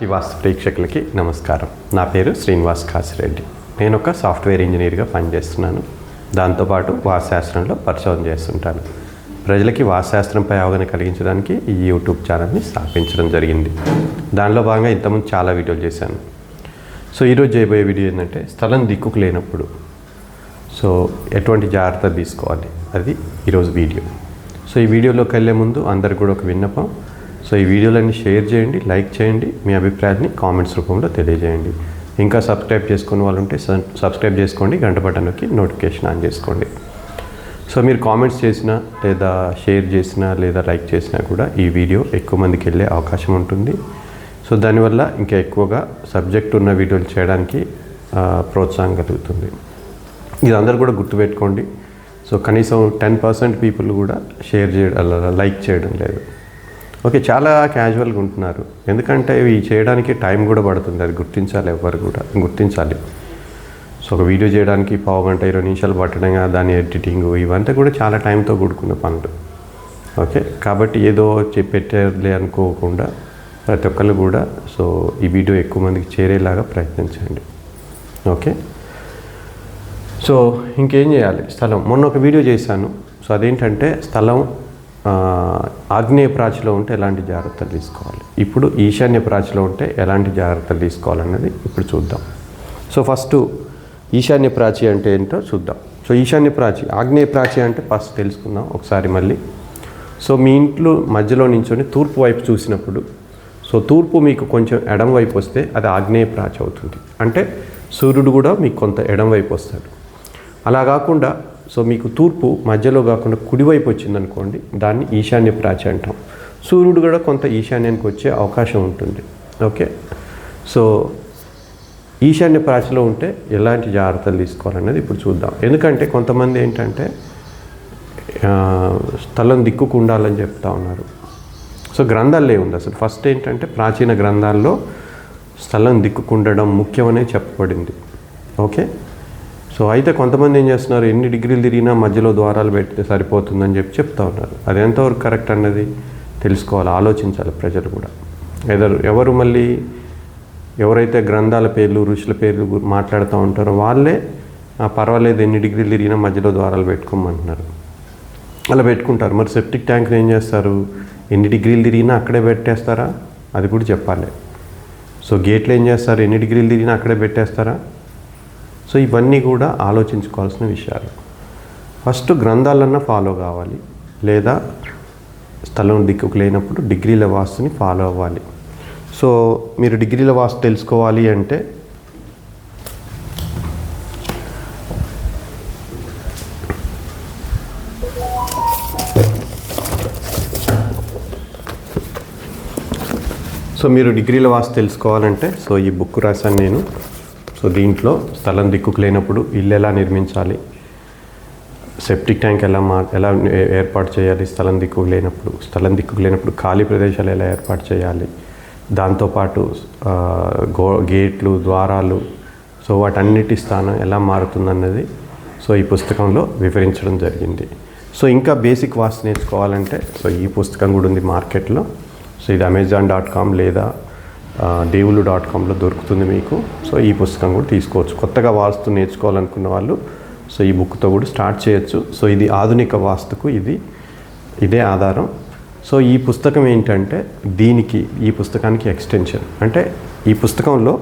She was ప్రేక్షకులకి నమస్కారం. నా పేరు శ్రీనివాస్ కాసిరెడ్డి. నేను ఒక సాఫ్ట్వేర్ ఇంజనీర్గా పనిచేస్తున్నాను. దాంతోపాటు వాస్తుశాస్త్రంలో పరిశోధన చేస్తుంటాను. ప్రజలకి వాస్తుశాస్త్రంపై అవగాహన కలిగించడానికి ఈ యూట్యూబ్ ఛానల్ని స్థాపించడం జరిగింది. దానిలో భాగంగా ఇంతకుముందు చాలా వీడియోలు చేశాను. సో ఈరోజు చేయబోయే వీడియో ఏంటంటే స్థలం దిక్కుకు లేనప్పుడు. సో ఎటువంటి జాగ్రత్త తీసుకోవాలి? అది ఈరోజు వీడియో. సో ఈ వీడియోలోకి వెళ్ళే ముందు అందరికి కూడా ఒక విన్నపం. సో ఈ వీడియోలన్నీ షేర్ చేయండి లైక్ చేయండి మీ అభిప్రాయాన్ని కామెంట్స్ రూపంలో తెలియజేయండి. ఇంకా సబ్స్క్రైబ్ చేసుకున్న వాళ్ళు ఉంటే సబ్స్క్రైబ్ చేసుకోండి గంట బటన్ నొక్కి నోటిఫికేషన్ ఆన్ చేసుకోండి. సో మీరు కామెంట్స్ చేసినా లేదా షేర్ చేసినా లేదా లైక్ చేసినా కూడా ఈ వీడియో ఎక్కువ మందికి వెళ్ళే అవకాశం ఉంటుంది. సో దానివల్ల ఇంకా ఎక్కువగా సబ్జెక్ట్ ఉన్న వీడియోలు చేయడానికి ప్రోత్సాహం కలుగుతుంది. ఇది అందరూ కూడా గుర్తుపెట్టుకోండి. సో కనీసం టెన్ పర్సెంట్ పీపుల్ కూడా షేర్ చేయడం లైక్ చేయడం లేదు. ఓకే చాలా క్యాజువల్గా ఉంటున్నారు. ఎందుకంటే ఇవి చేయడానికి టైం కూడా పడుతుంది అది గుర్తించాలి ఎవరు కూడా గుర్తించాలి. సో ఒక వీడియో చేయడానికి పావు గంట ఇరవై నిమిషాలు పట్టడం దాని ఎడిటింగ్ ఇవంతా కూడా చాలా టైంతో కూడుకున్న పనులు. ఓకే కాబట్టి ఏదో చె- అనుకోకుండా ప్రతి ఒక్కళ్ళు కూడా సో ఈ వీడియో ఎక్కువ మందికి చేరేలాగా ప్రయత్నించండి ఓకే? సో ఇంకేం చేయాలి? స్థలం. మొన్న ఒక వీడియో చేశాను. సో అదేంటంటే స్థలం ఆగ్నేయ ప్రాచిలో ఉంటే ఎలాంటి జాగ్రత్తలు తీసుకోవాలి? ఇప్పుడు ఈశాన్య ప్రాచిలో ఉంటే ఎలాంటి జాగ్రత్తలు తీసుకోవాలన్నది ఇప్పుడు చూద్దాం. సో ఫస్ట్ ఈశాన్య ప్రాచి అంటే ఏంటో చూద్దాం. సో ఈశాన్య ప్రాచి ఆగ్నేయ ప్రాచి అంటే ఫస్ట్ తెలుసుకుందాం ఒకసారి మళ్ళీ. సో మీ ఇంట్లో మధ్యలో నించొని తూర్పు వైపు చూసినప్పుడు సో తూర్పు మీకు కొంచెం ఎడం వైపు వస్తే అది ఆగ్నేయ ప్రాచి అవుతుంది. అంటే సూర్యుడు కూడా మీకు కొంత ఎడం వైపు వస్తాడు. అలా కాకుండా సో మీకు తూర్పు మధ్యలో కాకుండా కుడివైపు వచ్చిందనుకోండి దాన్ని ఈశాన్య ప్రాచి అంటాం. సూర్యుడు కూడా కొంత ఈశాన్యానికి వచ్చే అవకాశం ఉంటుంది. ఓకే? సో ఈశాన్య ప్రాచిలో ఉంటే ఎలాంటి జాగ్రత్తలు తీసుకోవాలనేది ఇప్పుడు చూద్దాం. ఎందుకంటే కొంతమంది ఏంటంటే స్థలం దిక్కుకు ఉండాలని చెప్తా ఉన్నారు. సో గ్రంథాల్లో ఉంది అసలు. ఫస్ట్ ఏంటంటే ప్రాచీన గ్రంథాల్లో స్థలం దిక్కుకుండడం ముఖ్యమనే చెప్పబడింది. ఓకే? సో అయితే కొంతమంది ఏం చేస్తున్నారు? ఎన్ని డిగ్రీలు తిరిగినా మధ్యలో ద్వారాలు పెడితే సరిపోతుందని చెప్పి చెప్తా ఉన్నారు. అది ఎంతవరకు కరెక్ట్ అన్నది తెలుసుకోవాలి ఆలోచించాలి ప్రజలు కూడా. ఎదరు ఎవరు మళ్ళీ ఎవరైతే గ్రంథాల పేర్లు ఋషుల పేర్లు మాట్లాడుతూ ఉంటారో వాళ్ళే పర్వాలేదు ఎన్ని డిగ్రీలు తిరిగినా మధ్యలో ద్వారాలు పెట్టుకోమంటున్నారు. అలా పెట్టుకుంటారు. మరి సెప్టిక్ ట్యాంక్ని ఏం చేస్తారు? ఎన్ని డిగ్రీలు తిరిగినా అక్కడే పెట్టేస్తారా? అది కూడా చెప్పాలి. సో గేట్లు ఏం చేస్తారు? ఎన్ని డిగ్రీలు తిరిగినా అక్కడే పెట్టేస్తారా? సో ఇవన్నీ కూడా ఆలోచించుకోవాల్సిన విషయాలు. ఫస్ట్ గ్రంథాలన్నా ఫాలో కావాలి. లేదా స్థలం దిక్కుకు లేనప్పుడు డిగ్రీల వాస్తుని ఫాలో అవ్వాలి. సో మీరు డిగ్రీల వాస్తు తెలుసుకోవాలి అంటే సో మీరు డిగ్రీల వాస్తు తెలుసుకోవాలంటే సో ఈ బుక్ రాశాను నేను. సో దీంట్లో స్థలం దిక్కుకు లేనప్పుడు ఇల్లు ఎలా నిర్మించాలి? సెప్టిక్ ట్యాంక్ ఎలా మా ఎలా ఏర్పాటు చేయాలి స్థలం దిక్కుకు లేనప్పుడు స్థలం దిక్కుకు లేనప్పుడు ఖాళీ ప్రదేశాలు ఎలా ఏర్పాటు చేయాలి? దాంతోపాటు గో గేట్లు ద్వారాలు సో వాటన్నిటి స్థానం ఎలా మారుతుందన్నది సో ఈ పుస్తకంలో వివరించడం జరిగింది. సో ఇంకా బేసిక్ వాస్తు నేర్చుకోవాలంటే సో ఈ పుస్తకం కూడా ఉంది మార్కెట్లో. సో ఇది అమెజాన్ డాట్ కామ్ లేదా దేవుళ్ళు డాట్ కామ్లో దొరుకుతుంది మీకు. సో ఈ పుస్తకం కూడా తీసుకోవచ్చు. కొత్తగా వాస్తు నేర్చుకోవాలనుకున్న వాళ్ళు సో ఈ బుక్తో కూడా స్టార్ట్ చేయొచ్చు. సో ఇది ఆధునిక వాస్తుకు ఇది ఇదే ఆధారం. సో ఈ పుస్తకం ఏంటంటే దీనికి ఈ పుస్తకానికి ఎక్స్టెన్షన్. అంటే ఈ పుస్తకంలో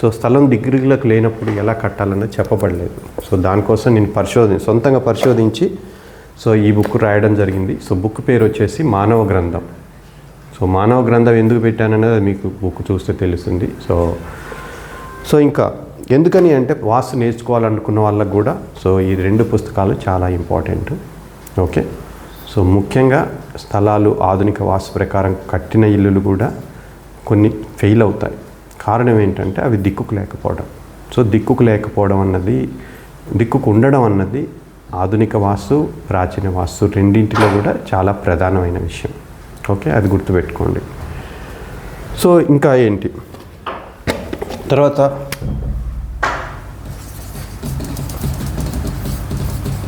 సో స్థలం డిగ్రీలకు లేనప్పుడు ఎలా కట్టాలన్నది చెప్పబడలేదు. సో దానికోసం నేను పరిశోధన సొంతంగా పరిశోధించి సో ఈ బుక్ రాయడం జరిగింది. సో బుక్ పేరు వచ్చేసి మానవ గ్రంథం. సో మానవ గ్రంథం ఎందుకు పెట్టాననేది మీకు బుక్ చూస్తే తెలుస్తుంది. సో సో ఇంకా ఎందుకని అంటే వాస్తు నేర్చుకోవాలనుకున్న వాళ్ళకు కూడా సో ఈ రెండు పుస్తకాలు చాలా ఇంపార్టెంట్. ఓకే? సో ముఖ్యంగా స్థలాలు ఆధునిక వాస్తు ప్రకారం కట్టిన ఇల్లులు కూడా కొన్ని ఫెయిల్ అవుతాయి. కారణం ఏంటంటే అవి దిక్కుకు లేకపోవడం. సో దిక్కుకు లేకపోవడం అన్నది దిక్కుకు ఉండడం అన్నది ఆధునిక వాస్తు ప్రాచీన వాస్తు రెండింటిలో కూడా చాలా ప్రధానమైన విషయం. ఓకే అది గుర్తుపెట్టుకోండి. సో ఇంకా ఏంటి? తర్వాత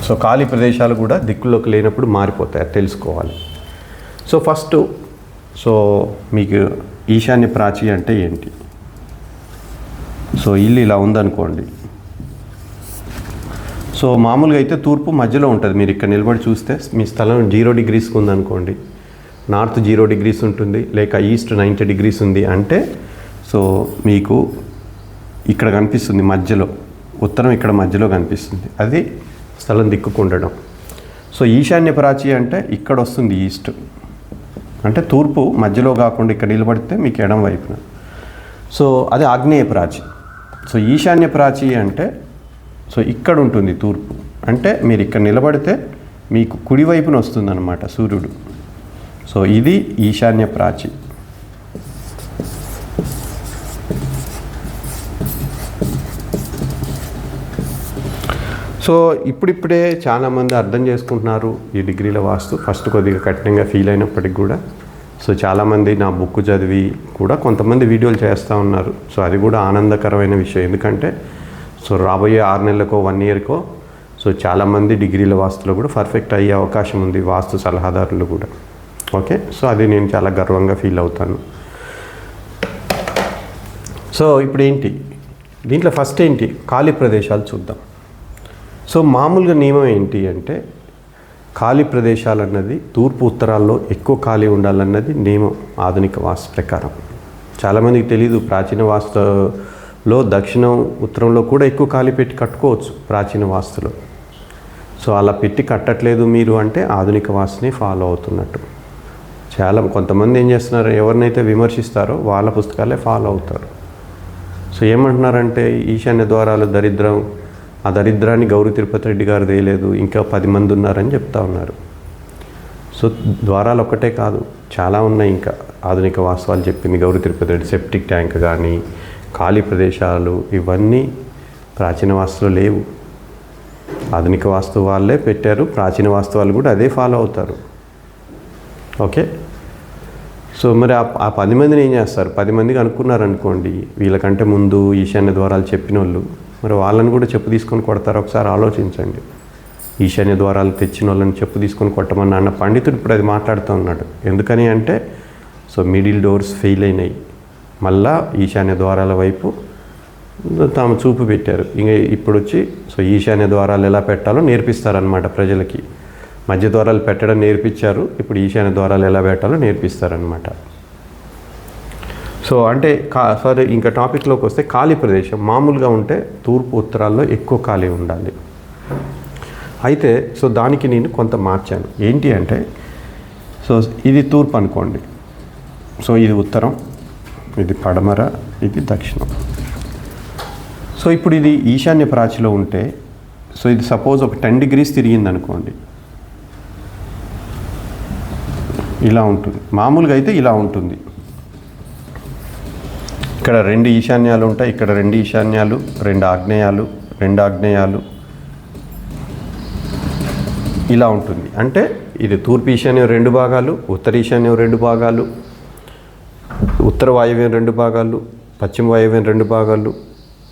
సో ఖాళీ ప్రదేశాలు కూడా దిక్కులోకి లేనప్పుడు మారిపోతాయి తెలుసుకోవాలి. సో ఫస్ట్ సో మీకు ఈశాన్య ప్రాచి అంటే ఏంటి? సో ఇల్లు ఇలా ఉందనుకోండి. సో మామూలుగా అయితే తూర్పు మధ్యలో ఉంటుంది మీరు ఇక్కడ నిలబడి చూస్తే మీ స్థలం జీరో డిగ్రీస్కి ఉందనుకోండి. నార్త్ జీరో డిగ్రీస్ ఉంటుంది లేక ఈస్ట్ నైంటీ డిగ్రీస్ ఉంది అంటే సో మీకు ఇక్కడ కనిపిస్తుంది మధ్యలో ఉత్తరం ఇక్కడ మధ్యలో కనిపిస్తుంది. అది స్థలం దిక్కుకుండడం సో ఈశాన్య ప్రాచి అంటే ఇక్కడ వస్తుంది ఈస్ట్. అంటే తూర్పు మధ్యలో కాకుండా ఇక్కడ నిలబడితే మీకు ఎడం వైపున. సో అది ఆగ్నేయ ప్రాచి. సో ఈశాన్య ప్రాచి అంటే సో ఇక్కడ ఉంటుంది తూర్పు. అంటే మీరు ఇక్కడ నిలబడితే మీకు కుడివైపున వస్తుందన్నమాట సూర్యుడు. సో ఇది ఈశాన్య ప్రాచి. సో ఇప్పుడిప్పుడే చాలామంది అర్థం చేసుకుంటున్నారు ఈ డిగ్రీల వాస్తు ఫస్ట్ కొద్దిగా కఠినంగా ఫీల్ అయినప్పటికి కూడా. సో చాలామంది నా బుక్ చదివి కూడా కొంతమంది వీడియోలు చేస్తూ ఉన్నారు. సో అది కూడా ఆనందకరమైన విషయం. ఎందుకంటే సో రాబోయే ఆరు నెలలకో వన్ ఇయర్కో సో చాలామంది డిగ్రీల వాస్తులో కూడా పర్ఫెక్ట్ అయ్యే అవకాశం ఉంది వాస్తు సలహాదారులు కూడా. ఓకే? సో అది నేను చాలా గర్వంగా ఫీల్ అవుతాను. సో ఇప్పుడు ఏంటి దీంట్లో ఫస్ట్ ఏంటి? ఖాళీ ప్రదేశాలు చూద్దాం. సో మామూలుగా నియమం ఏంటి అంటే ఖాళీ ప్రదేశాలు అన్నది తూర్పు ఉత్తరాల్లో ఎక్కువ ఖాళీ ఉండాలన్నది నియమం ఆధునిక వాస్తు ప్రకారం. చాలామందికి తెలీదు ప్రాచీన వాస్తులో దక్షిణం ఉత్తరంలో కూడా ఎక్కువ ఖాళీ పెట్టి కట్టుకోవచ్చు ప్రాచీన వాస్తులో. సో అలా పెట్టి కట్టట్లేదు మీరు అంటే ఆధునిక వాస్తుని ఫాలో అవుతున్నట్టు. చాలా కొంతమంది ఏం చేస్తున్నారు ఎవరినైతే విమర్శిస్తారో వాళ్ళ పుస్తకాలే ఫాలో అవుతారు. సో ఏమంటున్నారంటే ఈశాన్య ద్వారాలు దరిద్రం ఆ దరిద్రాన్ని గౌరీ తిరుపతి రెడ్డి గారు వేయలేదు ఇంకా పది మంది ఉన్నారని చెప్తా ఉన్నారు. సో ద్వారాలు ఒక్కటే కాదు చాలా ఉన్నాయి ఇంకా. ఆధునిక వాస్తవాలు చెప్పింది గౌరీ తిరుపతి రెడ్డి సెప్టిక్ ట్యాంక్ కానీ ఖాళీ ప్రదేశాలు ఇవన్నీ ప్రాచీన వాస్తులు లేవు. ఆధునిక వాస్తు వాళ్ళే పెట్టారు ప్రాచీన వాస్తవాలు కూడా అదే ఫాలో అవుతారు. ఓకే? సో మరి ఆ పది మందిని ఏం చేస్తారు? పది మందికి అనుకున్నారు అనుకోండి వీళ్ళకంటే ముందు ఈశాన్య ద్వారాలు చెప్పిన వాళ్ళు మరి వాళ్ళని కూడా చెప్పు తీసుకొని కొడతారు? ఒకసారి ఆలోచించండి. ఈశాన్య ద్వారాలు తెచ్చిన వాళ్ళని చెప్పు తీసుకొని కొట్టమని అన్న పండితుడు ఇప్పుడు అది మాట్లాడుతూ ఉన్నాడు. ఎందుకని అంటే సో మిడిల్ డోర్స్ ఫెయిల్ అయినాయి. మళ్ళా ఈశాన్య ద్వారాల వైపు తాము చూపు పెట్టారు. ఇంకా ఇప్పుడు వచ్చి సో ఈశాన్య ద్వారాలు ఎలా పెట్టాలో నేర్పిస్తారనమాట ప్రజలకి. మధ్య ద్వారాలు పెట్టడం నేర్పించారు. ఇప్పుడు ఈశాన్య ద్వారాలు ఎలా పెట్టాలో నేర్పిస్తారనమాట సో అంటే కా సరే ఇంకా టాపిక్లోకి వస్తే ఖాళీ ప్రదేశం. మామూలుగా ఉంటే తూర్పు ఉత్తరాల్లో ఎక్కువ ఖాళీ ఉండాలి. అయితే సో దానికి నేను కొంత మార్చాను. ఏంటి అంటే సో ఇది తూర్పు అనుకోండి. సో ఇది ఉత్తరం ఇది పడమర ఇది దక్షిణం. సో ఇప్పుడు ఇది ఈశాన్య ప్రాచిలో ఉంటే సో ఇది సపోజ్ ఒక టెన్ డిగ్రీస్ తిరిగింది అనుకోండి ఇలా ఉంటుంది. మామూలుగా అయితే ఇలా ఉంటుంది. ఇక్కడ రెండు ఈశాన్యాలు ఉంటాయి. ఇక్కడ రెండు ఈశాన్యాలు రెండు ఆగ్నేయాలు రెండు ఆగ్నేయాలు. ఇలా ఉంటుంది. అంటే ఇది తూర్పు ఈశాన్యం రెండు భాగాలు ఉత్తర ఈశాన్యం రెండు భాగాలు ఉత్తర వాయువ్యం రెండు భాగాలు పశ్చిమ వాయువ్యం రెండు భాగాలు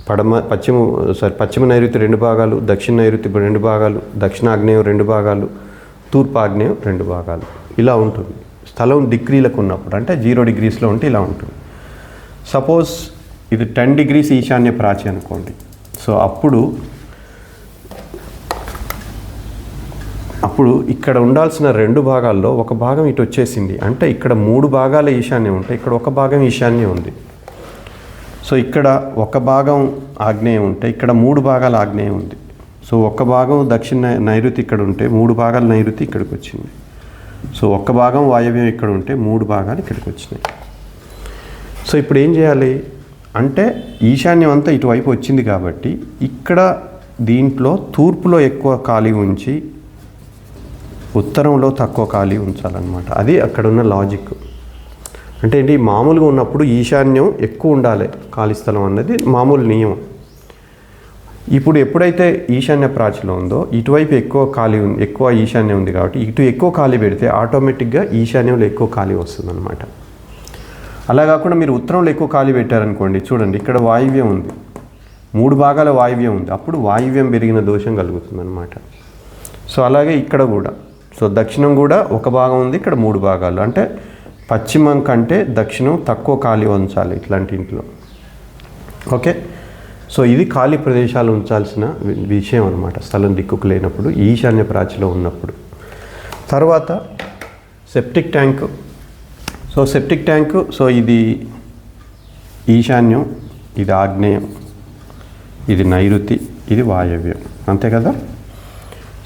పడమ పశ్చిమ సారీ పశ్చిమ నైరుతి రెండు భాగాలు దక్షిణ నైరుతి రెండు భాగాలు దక్షిణ ఆగ్నేయం రెండు భాగాలు తూర్పు ఆగ్నేయం రెండు భాగాలు. ఇలా ఉంటుంది. స్థలం డిగ్రీలకు ఉన్నప్పుడు అంటే జీరో డిగ్రీస్లో ఉంటే ఇలా ఉంటుంది. సపోజ్ ఇది టెన్ డిగ్రీస్ ఈశాన్య ప్రాచి అనుకోండి. సో అప్పుడు అప్పుడు ఇక్కడ ఉండాల్సిన రెండు భాగాల్లో ఒక భాగం ఇటు వచ్చేసింది. అంటే ఇక్కడ మూడు భాగాల ఈశాన్యం ఉంటే ఇక్కడ ఒక భాగం ఈశాన్యం ఉంది. సో ఇక్కడ ఒక భాగం ఆగ్నేయం ఉంటే ఇక్కడ మూడు భాగాల ఆగ్నేయం ఉంది. సో ఒక భాగం దక్షిణ నైరుతి ఇక్కడ ఉంటే మూడు భాగాల నైరుతి ఇక్కడికి వచ్చింది. సో ఒక్క భాగం వాయవ్యం ఇక్కడ ఉంటే మూడు భాగాలు ఇక్కడికి వచ్చినాయి. సో ఇప్పుడు ఏం చేయాలి? అంటే ఈశాన్యం అంతా ఇటువైపు వచ్చింది కాబట్టి ఇక్కడ దీంట్లో తూర్పులో ఎక్కువ ఖాళీ ఉంచి ఉత్తరంలో తక్కువ ఖాళీ ఉంచాలన్నమాట. అది అక్కడ ఉన్న లాజిక్. అంటే ఏంటి? మామూలుగా ఉన్నప్పుడు ఈశాన్యం ఎక్కువ ఉండాలి ఖాళీ స్థలం అన్నది మామూలు నియమం. ఇప్పుడు ఎప్పుడైతే ఈశాన్య ప్రాచీలో ఉందో ఇటువైపు ఎక్కువ ఖాళీ ఉంది ఎక్కువ ఈశాన్యం ఉంది కాబట్టి ఇటు ఎక్కువ ఖాళీ పెడితే ఆటోమేటిక్గా ఈశాన్యంలో ఎక్కువ ఖాళీ వస్తుందన్నమాట. అలా కాకుండా మీరు ఉత్తరంలో ఎక్కువ ఖాళీ పెట్టారనుకోండి చూడండి ఇక్కడ వాయువ్యం ఉంది. మూడు భాగాల వాయువ్యం ఉంది. అప్పుడు వాయువ్యం పెరిగిన దోషం కలుగుతుందన్నమాట. సో అలాగే ఇక్కడ కూడా. సో దక్షిణం కూడా ఒక భాగం ఉంది ఇక్కడ మూడు భాగాలు. అంటే పశ్చిమం కంటే దక్షిణం తక్కువ ఖాళీ ఉంచాలి ఇట్లాంటి ఇంట్లో. ఓకే? సో ఇది ఖాళీ ప్రదేశాలు ఉంచాల్సిన విషయం అనమాట స్థలం దిక్కుకు లేనప్పుడు ఈశాన్య ప్రాచిలో ఉన్నప్పుడు. తర్వాత septic tank. So septic tank so ఇది ఈశాన్యం ఇది ఆగ్నేయం ఇది నైరుతి ఇది వాయవ్యం. అంతే కదా?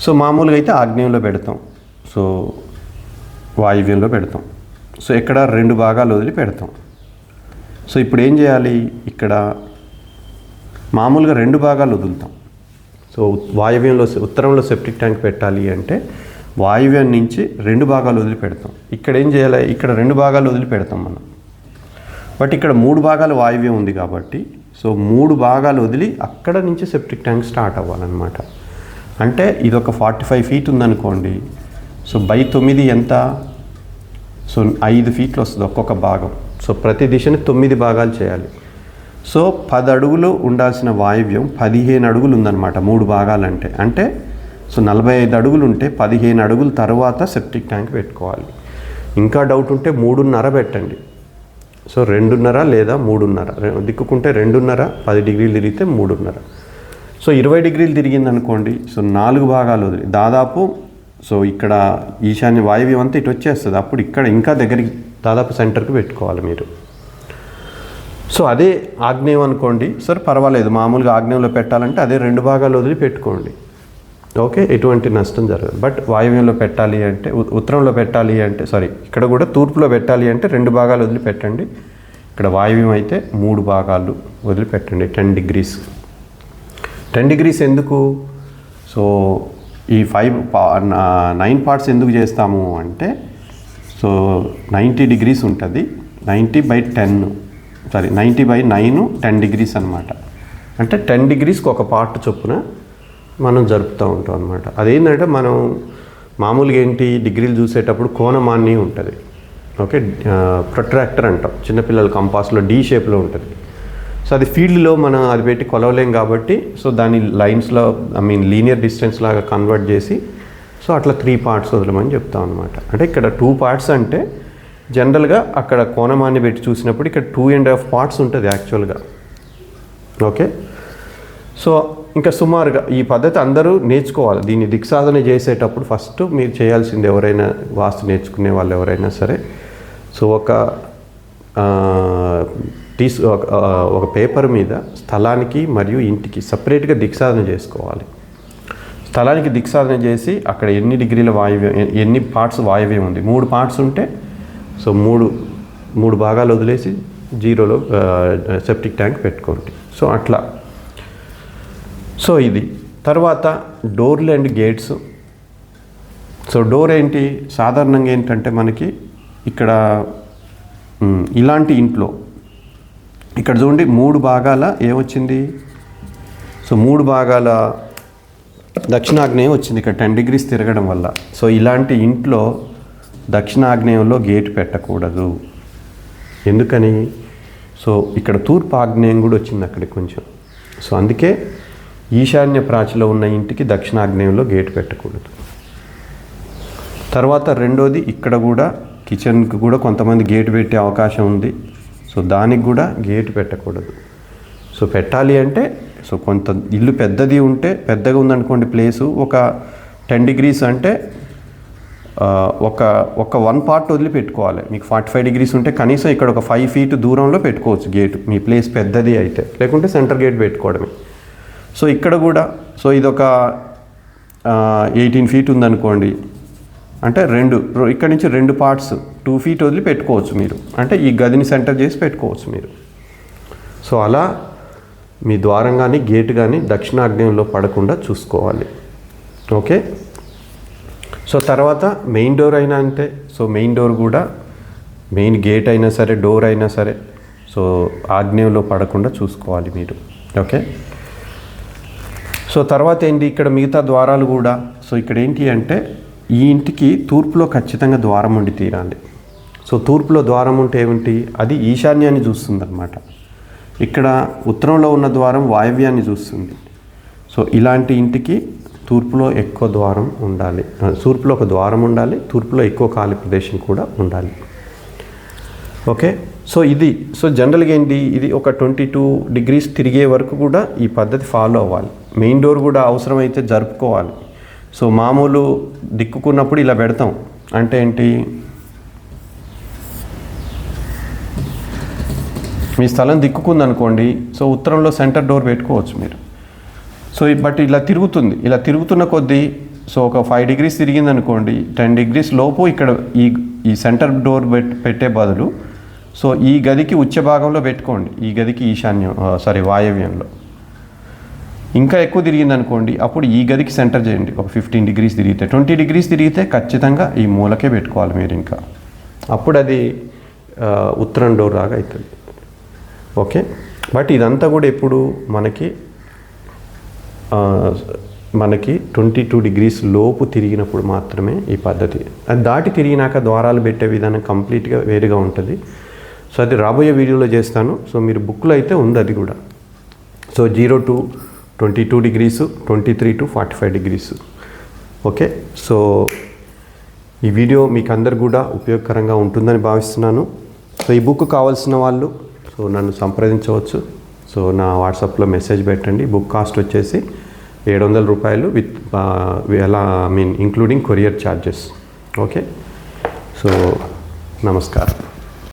సో మామూలుగా అయితే ఆగ్నేయంలో పెడతాం. సో వాయువ్యంలో పెడతాం. సో ఇక్కడ రెండు భాగాలు వదిలి పెడతాం. సో ఇప్పుడు ఏం చేయాలి? ఇక్కడ మామూలుగా రెండు భాగాలు వదులుతాం. సో వాయువ్యంలో ఉత్తరంలో సెప్టిక్ ట్యాంక్ పెట్టాలి అంటే వాయువ్యం నుంచి రెండు భాగాలు వదిలి పెడతాం ఇక్కడ ఏం చేయాలి? ఇక్కడ రెండు భాగాలు వదిలి పెడతాం మనం. బట్ ఇక్కడ మూడు భాగాలు వాయువ్యం ఉంది కాబట్టి సో మూడు భాగాలు వదిలి అక్కడ నుంచి సెప్టిక్ ట్యాంక్ స్టార్ట్ అవ్వాలన్నమాట. అంటే ఇది ఒక ఫార్టీ ఫైవ్ ఫీట్ ఉందనుకోండి సో బై తొమ్మిది ఎంత? సో ఐదు ఫీట్లు వస్తుంది ఒక్కొక్క భాగం. సో ప్రతి దిశని తొమ్మిది భాగాలు చేయాలి. సో పది అడుగులు ఉండాల్సిన వాయువ్యం పదిహేను అడుగులు ఉందన్నమాట మూడు భాగాలంటే. అంటే సో నలభై ఐదు అడుగులు ఉంటే పదిహేను అడుగుల తర్వాత సెప్టిక్ ట్యాంక్ పెట్టుకోవాలి. ఇంకా డౌట్ ఉంటే మూడున్నర పెట్టండి. సో రెండున్నర లేదా మూడున్నర దిక్కుకుంటే రెండున్నర పది డిగ్రీలు తిరిగితే మూడున్నర. సో ఇరవై డిగ్రీలు తిరిగింది అనుకోండి సో నాలుగు భాగాలు వదిలి దాదాపు సో ఇక్కడ ఈశాన్య వాయువ్యం అంతా ఇటు వచ్చేస్తుంది అప్పుడు ఇక్కడ ఇంకా దగ్గరికి దాదాపు సెంటర్కి పెట్టుకోవాలి మీరు. సో అదే ఆగ్నేయం అనుకోండి. సరే పర్వాలేదు. మామూలుగా ఆగ్నేయంలో పెట్టాలంటే అదే రెండు భాగాలు వదిలి పెట్టుకోండి ఓకే? ఎటువంటి నష్టం జరగదు. బట్ వాయువ్యంలో పెట్టాలి అంటే ఉత్తరంలో పెట్టాలి అంటే సారీ ఇక్కడ కూడా తూర్పులో పెట్టాలి అంటే రెండు భాగాలు వదిలిపెట్టండి. ఇక్కడ వాయువ్యం అయితే మూడు భాగాలు వదిలిపెట్టండి. Ten degrees. టెన్ డిగ్రీస్ ఎందుకు? సో ఈ ఫైవ్ నైన్ పార్ట్స్ ఎందుకు చేస్తాము అంటే సో నైంటీ డిగ్రీస్ ఉంటుంది. Ninety by ten. Sorry ninety by nine ten degrees అనమాట అంటే టెన్ డిగ్రీస్కి ఒక పార్ట్ చొప్పున మనం జరుపుతూ ఉంటాం అనమాట అదేంటంటే మనం మామూలుగా ఏంటి డిగ్రీలు చూసేటప్పుడు కోణమాన్ని ఉంటుంది. ఓకే ప్రొట్రాక్టర్ అంటాం. చిన్నపిల్లల కంపాస్లో డీ షేప్లో ఉంటుంది. సో అది ఫీల్డ్లో మనం అది పెట్టి కొలవలేం కాబట్టి సో దాని లైన్స్లో ఐ మీన్ లీనియర్ డిస్టెన్స్ లాగా కన్వర్ట్ చేసి సో అట్లా త్రీ పార్ట్స్ వదలమని చెప్తాం అనమాట అంటే ఇక్కడ టూ పార్ట్స్ అంటే జనరల్గా అక్కడ కోణమాన్ని పెట్టి చూసినప్పుడు ఇక్కడ టూ అండ్ హాఫ్ పార్ట్స్ ఉంటుంది యాక్చువల్గా. ఓకే? సో ఇంకా సుమారుగా ఈ పద్ధతి అందరూ నేర్చుకోవాలి. దీన్ని దిక్సాధన చేసేటప్పుడు ఫస్ట్ మీరు చేయాల్సింది ఎవరైనా వాస్తు నేర్చుకునే వాళ్ళు ఎవరైనా సరే. సో ఒక ఆ, తీసు ఒక పేపర్ మీద స్థలానికి మరియు ఇంటికి సపరేట్గా దిక్సాధన చేసుకోవాలి. స్థలానికి దిక్సాధన చేసి అక్కడ ఎన్ని డిగ్రీల వాయువ్యం ఎన్ని పార్ట్స్ వాయువ్యం ఉంది? మూడు పార్ట్స్ ఉంటే సో మూడు మూడు భాగాలు వదిలేసి జీరోలో సెప్టిక్ ట్యాంక్ పెట్టుకోండి. సో అట్లా. సో ఇది. తర్వాత డోర్లు అండ్ గేట్స్. సో డోర్ ఏంటి? సాధారణంగా ఏంటంటే మనకి ఇక్కడ ఇలాంటి ఇంట్లో ఇక్కడ చూడండి మూడు భాగాల ఏమొచ్చింది సో మూడు భాగాల దక్షిణాగ్నేయం వచ్చింది. ఇక్కడ టెన్ డిగ్రీస్ తిరగడం వల్ల. సో ఇలాంటి ఇంట్లో దక్షిణాగ్నేయంలో గేట్ పెట్టకూడదు. ఎందుకని? సో ఇక్కడ తూర్పు ఆగ్నేయం కూడా వచ్చింది అక్కడికి కొంచెం. సో అందుకే ఈశాన్య ప్రాచిలో ఉన్న ఇంటికి దక్షిణాగ్నేయంలో గేట్ పెట్టకూడదు. తర్వాత రెండోది ఇక్కడ కూడా కిచెన్కి కూడా కొంతమంది గేట్ పెట్టే అవకాశం ఉంది. సో దానికి కూడా గేట్ పెట్టకూడదు. సో పెట్టాలి అంటే సో కొంత ఇల్లు పెద్దది ఉంటే పెద్దగా ఉందనుకోండి ప్లేసు ఒక టెన్ డిగ్రీస్ అంటే ఒక ఒక వన్ పార్ట్ వదిలి పెట్టుకోవాలి మీకు ఫార్టీ ఫైవ్ డిగ్రీస్ ఉంటే కనీసం ఇక్కడ ఒక ఫైవ్ ఫీట్ దూరంలో పెట్టుకోవచ్చు గేట్ మీ ప్లేస్ పెద్దది అయితే. లేకుంటే సెంటర్ గేట్ పెట్టుకోవడమే. సో ఇక్కడ కూడా సో ఇదొక ఎయిటీన్ ఫీట్ ఉందనుకోండి. అంటే రెండు ఇక్కడ నుంచి రెండు పార్ట్స్ టూ ఫీట్ వదిలి పెట్టుకోవచ్చు మీరు. అంటే ఈ గదిని సెంటర్ చేసి పెట్టుకోవచ్చు మీరు. సో అలా మీ ద్వారం కానీ గేట్ కానీ దక్షిణాగ్నేయంలో పడకుండా చూసుకోవాలి. ఓకే? సో తర్వాత మెయిన్ డోర్ అయినా అంటే సో మెయిన్ డోర్ కూడా మెయిన్ గేట్ అయినా సరే డోర్ అయినా సరే సో ఆగ్నేయంలో పడకుండా చూసుకోవాలి మీరు. ఓకే సో తర్వాత ఏంటి ఇక్కడ మిగతా ద్వారాలు కూడా సో ఇక్కడ ఏంటి అంటే ఈ ఇంటికి తూర్పులో ఖచ్చితంగా ద్వారం ఉండి తీరాలి. సో తూర్పులో ద్వారం ఉంటే ఏమిటి అది ఈశాన్యాన్ని చూస్తుంది అనమాట ఇక్కడ ఉత్తరంలో ఉన్న ద్వారం వాయవ్యాన్ని చూస్తుంది. సో ఇలాంటి ఇంటికి తూర్పులో ఎక్కువ ద్వారం ఉండాలి. తూర్పులో ఒక ద్వారం ఉండాలి తూర్పులో ఎక్కువ ఖాళీ ప్రదేశం కూడా ఉండాలి. ఓకే? సో ఇది సో జనరల్గా ఏంటి? ఇది ఒక ట్వంటీ టూ డిగ్రీస్ తిరిగే వరకు కూడా ఈ పద్ధతి ఫాలో అవ్వాలి. మెయిన్ డోర్ కూడా అవసరమైతే జరుపుకోవాలి. సో మామూలు దిక్కుకున్నప్పుడు ఇలా పెడతాం. అంటే ఏంటి? మీ స్థలం దిక్కుకుందనుకోండి సో ఉత్తరంలో సెంటర్ డోర్ పెట్టుకోవచ్చు మీరు. సో బట్ ఇలా తిరుగుతుంది. ఇలా తిరుగుతున్న కొద్దీ సో ఒక ఫైవ్ డిగ్రీస్ తిరిగింది అనుకోండి టెన్ డిగ్రీస్ లోపు ఇక్కడ ఈ ఈ సెంటర్ డోర్ పెట్ పెట్టే బదులు సో ఈ గదికి ఉచ్చ భాగంలో పెట్టుకోండి. ఈ గదికి ఈశాన్యం సారీ వాయవ్యంలో. ఇంకా ఎక్కువ తిరిగింది అనుకోండి అప్పుడు ఈ గదికి సెంటర్ చేయండి. ఒక ఫిఫ్టీన్ డిగ్రీస్ తిరిగితే. ట్వంటీ డిగ్రీస్ తిరిగితే ఖచ్చితంగా ఈ మూలకే పెట్టుకోవాలి మీరు ఇంకా. అప్పుడు అది ఉత్తరం డోర్ లాగా అవుతుంది. ఓకే బట్ ఇదంతా కూడా ఎప్పుడు మనకి మనకి ట్వంటీ టూ డిగ్రీస్ లోపు తిరిగినప్పుడు మాత్రమే ఈ పద్ధతి. అది దాటి తిరిగినాక ద్వారాలు పెట్టే విధానం కంప్లీట్గా వేరుగా ఉంటుంది. సో అది రాబోయే వీడియోలో చేస్తాను. సో మీరు బుక్లో అయితే ఉంది అది కూడా. So zero to twenty two degrees twenty three to forty five degrees. Okay? So ఈ వీడియో మీకు అందరు కూడా ఉపయోగకరంగా ఉంటుందని భావిస్తున్నాను. సో ఈ బుక్ కావాల్సిన వాళ్ళు సో నన్ను సంప్రదించవచ్చు. సో నా వాట్సాప్లో మెసేజ్ పెట్టండి. బుక్ కాస్ట్ వచ్చేసి ఏడు వందల రూపాయలు విత్ ఎలా I mean including courier charges okay? So నమస్కారం.